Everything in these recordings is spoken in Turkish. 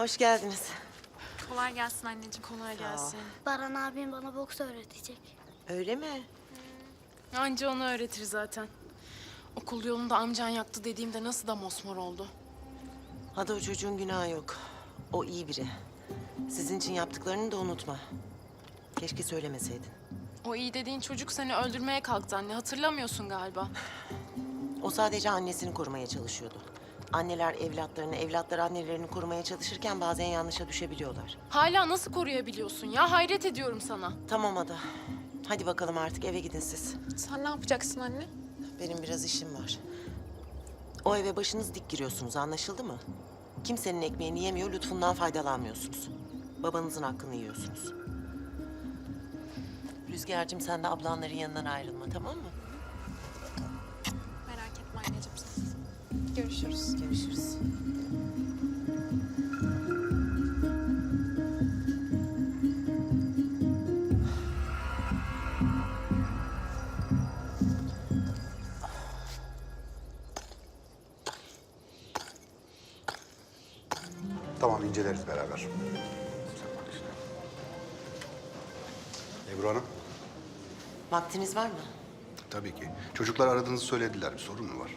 Hoş geldiniz. Kolay gelsin anneciğim. Kolay gelsin. Baran abim bana boks öğretecek. Öyle mi? Anca onu öğretir zaten. Okul yolunda amcan yaktı dediğimde nasıl da mosmor oldu. Hadi o çocuğun günahı yok. O iyi biri. Sizin için yaptıklarını da unutma. Keşke söylemeseydin. O iyi dediğin çocuk seni öldürmeye kalktı anne. Hatırlamıyorsun galiba. O sadece annesini korumaya çalışıyordu. Anneler evlatlarını, evlatlar annelerini korumaya çalışırken bazen yanlışa düşebiliyorlar. Hala nasıl koruyabiliyorsun ya? Hayret ediyorum sana. Tamam Ada. Hadi bakalım artık eve gidin siz. Sen ne yapacaksın anne? Benim biraz işim var. O eve başınız dik giriyorsunuz anlaşıldı mı? Kimsenin ekmeğini yemiyor, lütfundan faydalanmıyorsunuz. Babanızın hakkını yiyorsunuz. Rüzgar'cığım sen de ablanların yanından ayrılma tamam mı? Görüşürüz. Görüşürüz. Tamam inceleriz beraber. Sen bak işte. Ebru Hanım. Vaktiniz var mı? Tabii ki. Çocuklar aradığınızı söylediler. Bir sorun mu var?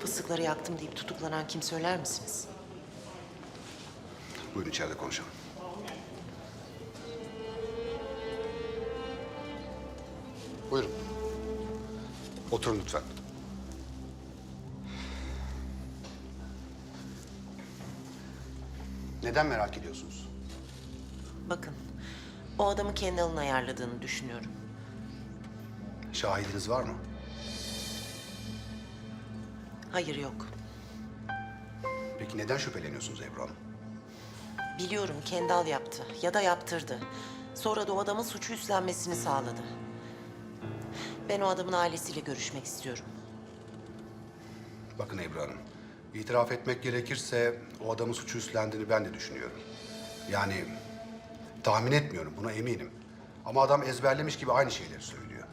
Fıstıkları yaktım deyip tutuklanan kim söyler misiniz? Buyurun içeride konuşalım. Buyurun. Oturun lütfen. Neden merak ediyorsunuz? Bakın, o adamı kendi alın ayarladığını düşünüyorum. Şahidiniz var mı? Hayır yok. Peki neden şüpheleniyorsunuz Ebru Hanım? Biliyorum Kendal yaptı ya da yaptırdı. Sonra da o adamın suçu üstlenmesini sağladı. Ben o adamın ailesiyle görüşmek istiyorum. Bakın Ebru Hanım, itiraf etmek gerekirse o adamın suçu üstlendiğini ben de düşünüyorum. Yani tahmin etmiyorum, buna eminim. Ama adam ezberlemiş gibi aynı şeyleri söylüyor.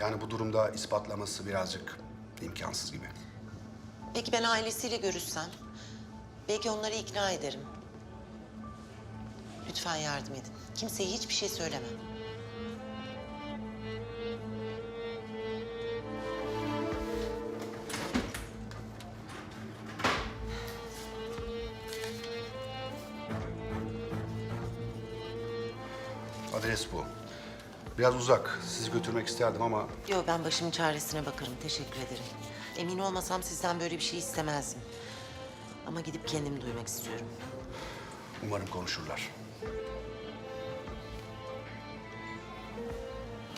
Yani bu durumda ispatlaması birazcık imkansız gibi. Peki ben ailesiyle görüşsem? Belki onları ikna ederim. Lütfen yardım edin. Kimseye hiçbir şey söylemem. Biraz uzak, sizi götürmek isterdim ama Yok ben başımın çaresine bakarım. Teşekkür ederim. Emin olmasam sizden böyle bir şey istemezdim. Ama gidip kendimi duymak istiyorum. umarım konuşurlar.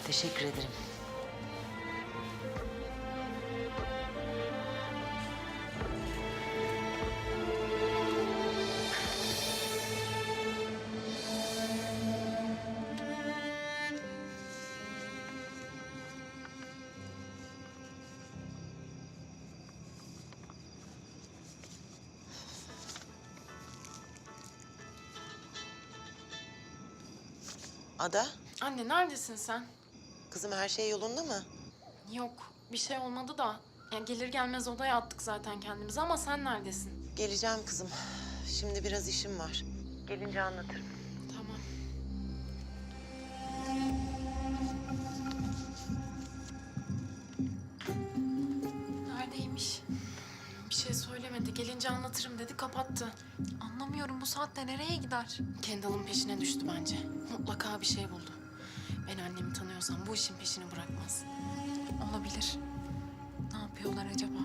Teşekkür ederim. Ada, Anne neredesin sen? kızım her şey yolunda mı? Yok. Bir şey olmadı da. Yani gelir gelmez odaya attık zaten kendimizi ama sen neredesin? Geleceğim kızım. Şimdi biraz işim var. Gelince anlatırım. Tamam. Neredeymiş? Bir şey söylemedi. Gelince anlatırım dedi, kapattı. Anlamıyorum bu saatte nereye gider? Kendall'ın peşine düştü bence. Mutlaka bir şey buldu. Ben annemi tanıyorsam bu işin peşini bırakmaz. Olabilir. Ne yapıyorlar acaba?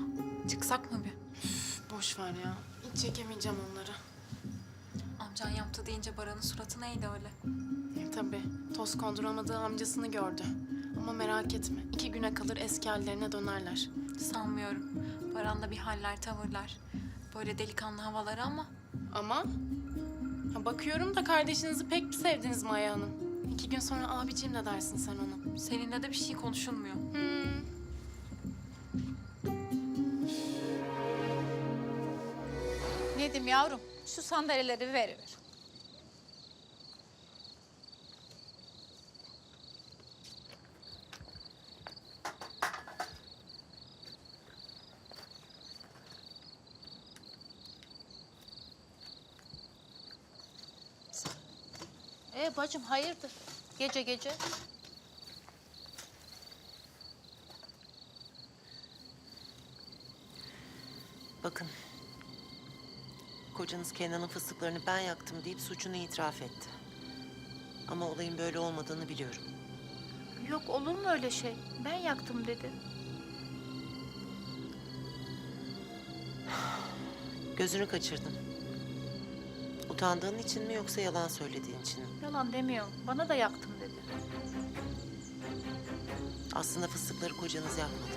Çıksak mı bir? Üf, Boş ver ya. Hiç çekemeyeceğim onları. Amcan yaptı deyince Baran'ın suratı neydi öyle? E, tabii. Toz konduramadığı amcasını gördü. Ama merak etme. iki güne kalır eski hallerine dönerler. Sanmıyorum. Baran'da bir haller, tavırlar. Böyle delikanlı havaları ama Ama bakıyorum da kardeşinizi pek sevdiniz Maya Hanım. İki gün sonra abiciğim de dersin sen ona. seninle de bir şey konuşulmuyor. Hmm. Nedim yavrum, şu sandalyeleri veriver. E bacım hayırdır? Gece gece. Bakın. Kocanız Kenan'ın fıstıklarını ben yaktım deyip suçunu itiraf etti. Ama olayın böyle olmadığını biliyorum. Yok olur mu öyle şey? Ben yaktım dedi. Gözünü kaçırdın. Utandığın için mi yoksa yalan söylediğin için mi? Yalan demiyorum. Bana da yaktım dedi. Aslında fıstıkları kocanız yakmadı.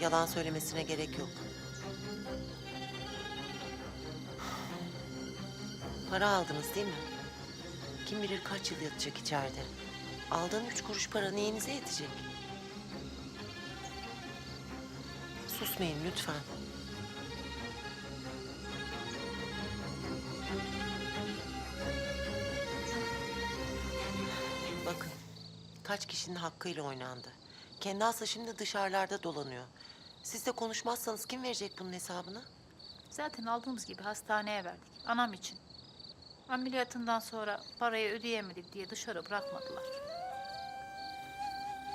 Yalan söylemesine gerek yok. Para aldınız değil mi? Kim bilir kaç yıl yatacak içeride. Aldığın üç kuruş para neyinize yetecek? Susmayın lütfen. Kaç kişinin hakkıyla oynandı. Kendi asla şimdi dışarılarda dolanıyor. Siz de konuşmazsanız kim verecek bunun hesabını? Zaten aldığımız gibi hastaneye verdik. Anam için. Ameliyatından sonra parayı ödeyemedik diye dışarı bırakmadılar.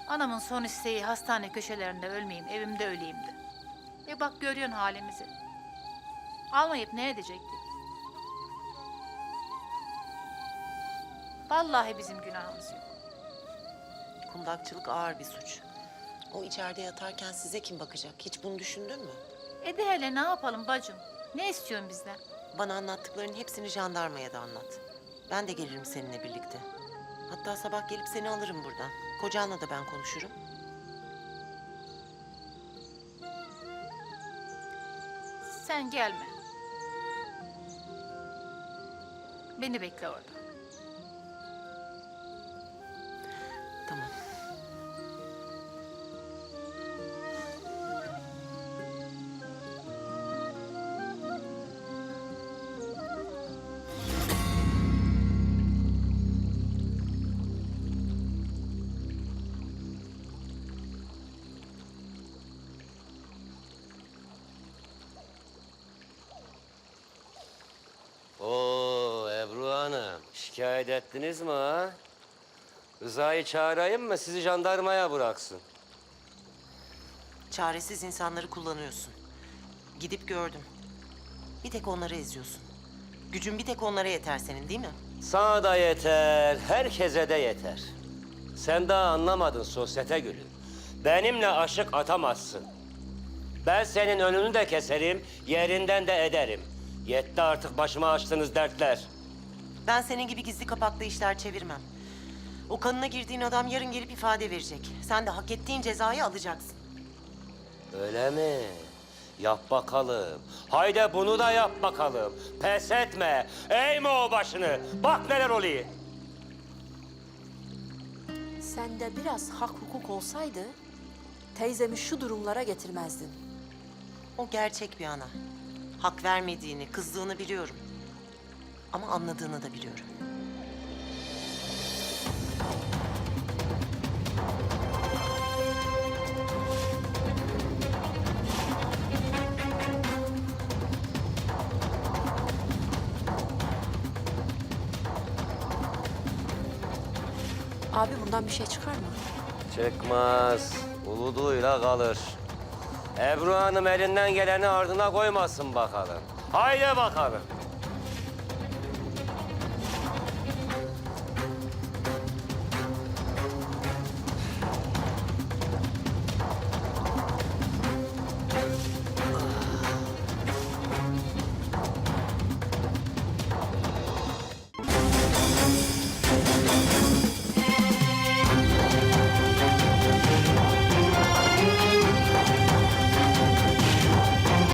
Anamın son isteği hastane köşelerinde ölmeyeyim, evimde öleyimdi. E bak görüyorsun halimizi. Almayıp ne edecektik? Vallahi bizim günahımız yok. Kundakçılık ağır bir suç. O içeride yatarken size kim bakacak? Hiç bunu düşündün mü? E de hele ne yapalım bacım? Ne istiyorsun bizden? Bana anlattıklarının hepsini jandarmaya da anlat. Ben de gelirim seninle birlikte. Hatta sabah gelip seni alırım buradan. Kocanla da ben konuşurum. Sen gelme. Beni bekle orada. Şikayet ettiniz mi ha? Rıza'yı çağırayım mı sizi jandarmaya bıraksın? Çaresiz insanları kullanıyorsun. Gidip gördüm. Bir tek onları eziyorsun. Gücün bir tek onlara yeter senin değil mi? Sana da yeter, herkese de yeter. Sen daha anlamadın sosyete gülü. Benimle aşık atamazsın. Ben senin önünü de keserim, yerinden de ederim. Yetti artık başıma açtığınız dertler. Ben senin gibi gizli kapaklı işler çevirmem. O kanına girdiğin adam yarın gelip ifade verecek. Sen de hak ettiğin cezayı alacaksın. Öyle mi? Yap bakalım. Haydi bunu da yap bakalım. Pes etme. Eğme o başını. Bak neler oluyor. Sende biraz hak hukuk olsaydı teyzemi şu durumlara getirmezdin. O gerçek bir ana. Hak vermediğini, kızdığını biliyorum. Ama anladığını da biliyorum. Abi bundan bir şey çıkar mı? Çıkmaz. Uluduyla kalır. Ebru Hanım elinden geleni ardına koymasın bakalım. Haydi bakalım.